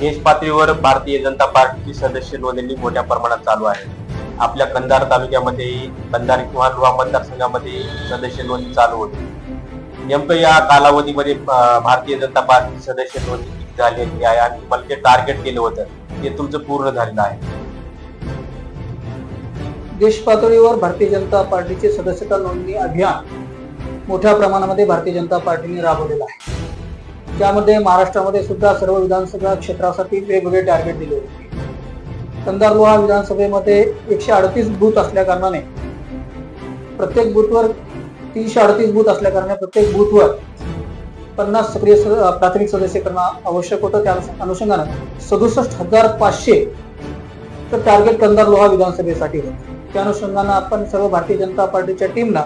देश पातळीवर भारतीय जनता पार्टीची सदस्य नोंदणी मोठ्या प्रमाणात चालू आहे. आपल्या कंधार तालुक्यामध्येही कंधार किंवा लोहा मतदारसंघामध्ये सदस्य नोंदणी चालू होती. नेमकं या कालावधीमध्ये भारतीय जनता पार्टी सदस्य नोंदणी झालेली आहे आणि मला टार्गेट केलं होतं ते तुमचं पूर्ण झालेलं आहे? देश पातळीवर भारतीय जनता पार्टीचे सदस्यता नोंदणी अभियान मोठ्या प्रमाणामध्ये भारतीय जनता पार्टीने राबवलेलं आहे. त्यामध्ये महाराष्ट्रामध्ये सुद्धा सर्व विधानसभा क्षेत्रासाठी वेगवेगळे टार्गेट दिले होते. कंधार लोहा विधानसभेमध्ये एकशे अडतीस बूथ असल्या कारणाने प्रत्येक बूथवर तीनशे अडतीस बूथ असल्या कारणाने प्रत्येक बूथवर पन्नास सक्रिय प्राथमिक सदस्य करणं आवश्यक होतं. त्या अनुषंगानं सदुसष्ट हजार पाचशे तर टार्गेट कंदारलोहा विधानसभेसाठी होतं. त्या अनुषंगानं आपण सर्व भारतीय जनता पार्टीच्या टीमला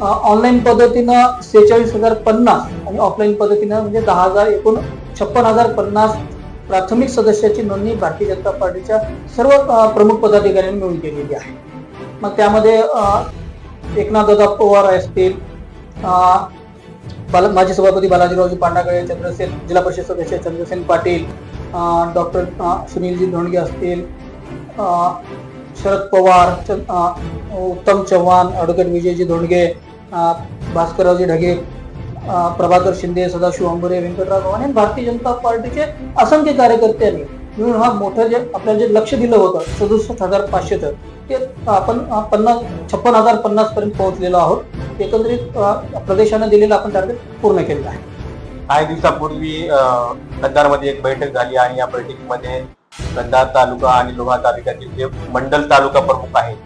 ऑनलाईन पद्धतीनं सेहेचाळीस हजार पन्नास आणि ऑफलाईन पद्धतीनं म्हणजे दहा हजार एकूण छप्पन हजार पन्नास प्राथमिक सदस्याची नोंदणी भारतीय जनता पार्टीच्या सर्व प्रमुख पदाधिकाऱ्यांनी मिळून केलेली आहे. मग त्यामध्ये एकनाथ दादा पवार असतील बाला माजी सभापती बालाजीरावजी पांडागळे चंद्रसेन जिल्हा परिषद सदस्य चंद्रसेन पाटील डॉक्टर सुनीलजी धोंडगे असतील शरद पवार उत्तम चव्हाण ॲडव्होकेट विजयजी धोंडगे भास्कररावजी ढगे प्रभाकर शिंदे सदाशिव अंबुरे व्यंकटराव चव्हाण आणि भारतीय जनता पार्टीचे असंख्य कार्यकर्त्यांनी मिळून हा मोठं जे आपल्याला जे लक्ष दिलं होतं सदुसष्ट हजार पाचशेचं ते आपण पन्नास छप्पन हजार पन्नास पर्यंत पोहोचलेलो आहोत. एकंदरीत प्रदेशाने प्रदेशानं दिलेलं आपण टार्गेट पूर्ण केलेलं आहे. काही दिवसापूर्वी अं, कंधारमध्ये एक बैठक झाली आणि या बैठकीमध्ये कंधार तालुका आणि लोहा तालुक्यातील जे मंडल तालुका प्रमुख आहेत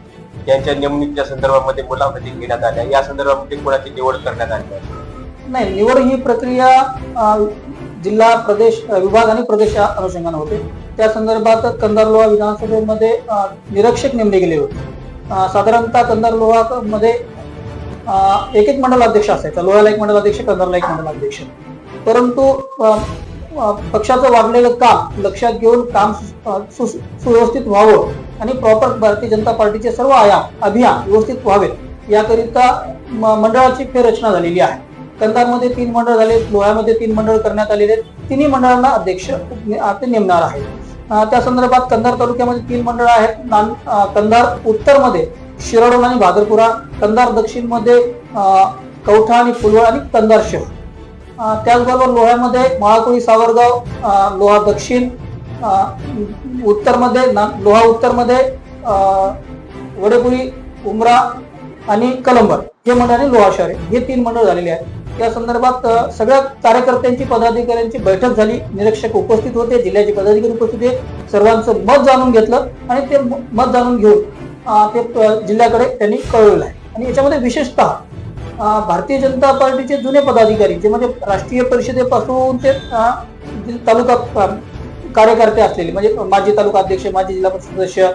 त्यांच्या नेमणुकीच्या संदर्भामध्ये मुलाखती घेण्यात आल्या. या संदर्भामध्ये कोणाची निवड करण्यात आली नाही निवड ही प्रक्रिया जिल्हा प्रदेश विभाग आणि प्रदेश अनुषंगाने होते. त्या संदर्भात कंधारलोहा विधानसभेमध्ये निरीक्षक नेमले गेले होते. साधारणतः कंधारमध्ये एक एक मंडल अध्यक्ष असायचा. लोह्याला एक मंडल अध्यक्ष कंधारला एक मंडल अध्यक्ष परंतु पक्षाचं वाढलेलं काम लक्षात घेऊन काम सुव्यवस्थित व्हावं आणि प्रॉपर भारतीय जनता पार्टीचे सर्व आया अभियान व्यवस्थित व्हावेत. याकरिता म- मंडळाची फेररचना झालेली आहे. कंधारमध्ये तीन मंडळ झाले लोह्यामध्ये तीन मंडळ करण्यात आलेले आहेत. तिन्ही मंडळांना अध्यक्ष नेमणार आहे त्या संदर्भात कंधार तालुक्यामध्ये तीन मंडळ आहेत. नान- कंधार उत्तरमध्ये शिरडोन आणि भादरपुरा कंधार दक्षिणमध्ये कवठा आणि फुलवळ आणि कंधार शहर त्याचबरोबर लोह्यामध्ये महाकोळी सावरगाव लोहा दक्षिण उत्तरमध्ये ना- लोहा उत्तरमध्ये वडेपुरी उमरा आणि कलंबर हे मंडळ आणि लोहा शहर हे तीन मंडळ झालेले आहेत. या संदर्भात सगळ्या कार्यकर्त्यांची पदाधिकाऱ्यांची बैठक झाली. निरीक्षक उपस्थित होते. जिल्ह्याचे पदाधिकारी उपस्थित होते. सर्वांचं मत जाणून घेतलं आणि ते मत जाणून घेऊन ते जिल्ह्याकडे त्यांनी कळवलं आहे. आणि याच्यामध्ये विशेषतः भारतीय जनता पार्टीचे जुने पदाधिकारी जे म्हणजे राष्ट्रीय परिषदेपासून ते तालुका कार्यकर्ते असलेले म्हणजे माजी तालुका अध्यक्ष माजी जिल्हा परिषद सदस्य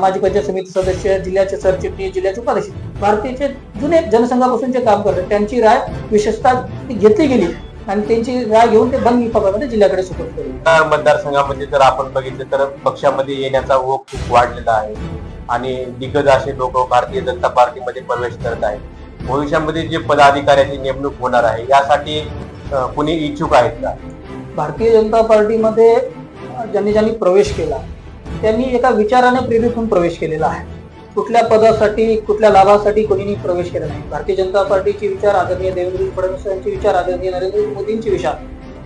माजी पंचायत समिती सदस्य जिल्ह्याचे सरचिटणीस जिल्ह्याचे उपाध्यक्ष भारतीयचे जुने जनसंघापासूनचे काम करतात त्यांची राय विशेषतः घेतली गेली आणि त्यांची राय घेऊन ते बंद विभागामध्ये जिल्ह्याकडे सुपूर्द केली. मतदारसंघामध्ये जर आपण बघितलं तर पक्षामध्ये येण्याचा ओघ खूप वाढलेला आहे आणि दिग्गज असे लोक भारतीय जनता पार्टीमध्ये प्रवेश करत आहेत. भविष्यामध्ये जे पदाधिकाऱ्याची नेमणूक होणार आहे यासाठी कुणी इच्छुक आहेत का? भारतीय जनता पार्टीमध्ये ज्यांनी ज्यांनी प्रवेश केला त्यांनी एका विचाराने प्रेरित होऊन प्रवेश केलेला आहे. कुठल्या पदासाठी कुठल्या लाभासाठी कोणीही प्रवेश केला नाही? भारतीय जनता पार्टीचे विचार आदरणीय देवेंद्र फडणवीस यांचे विचार आदरणीय नरेंद्र मोदींचे विचार.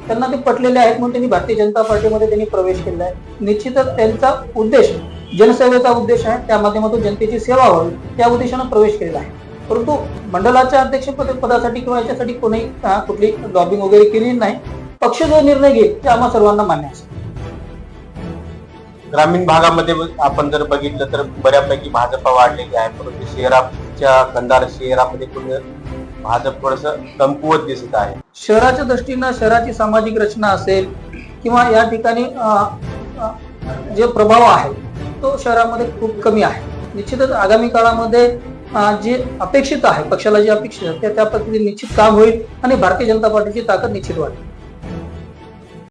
त्यांना ते पटलेले आहेत म्हणून त्यांनी भारतीय जनता पार्टीमध्ये त्यांनी प्रवेश केला आहे. निश्चितच त्यांचा उद्देश जनसेवेचा उद्देश आहे. त्या माध्यमातून जनतेची सेवा व्हावी त्या उद्देशानं प्रवेश केलेला आहे. परंतु मंडळाच्या अध्यक्षपद पदासाठी किंवा याच्यासाठी कोणी कुठली लॉबिंग वगैरे केलेली नाही. पक्ष जो निर्णय घेईल ते आम्हा सर्वांना मान्य असेल ग्रामीण भागामध्ये आपण जर बघितलं तर बऱ्यापैकी भाजपा वाढलेली आहे. परंतु शहराच्या कंधार शहरामध्ये भाजप थोडस कमकुवत दिसत आहे. शहराच्या दृष्टीनं शहराची सामाजिक रचना असेल किंवा या ठिकाणी जे प्रभाव आहे तो शहरामध्ये खूप कमी आहे. निश्चितच आगामी काळामध्ये जे अपेक्षित आहे पक्षाला जे अपेक्षित आहे त्या- त्या पद्धतीने निश्चित काम होईल आणि भारतीय जनता पार्टीची ताकद निश्चित वाढेल.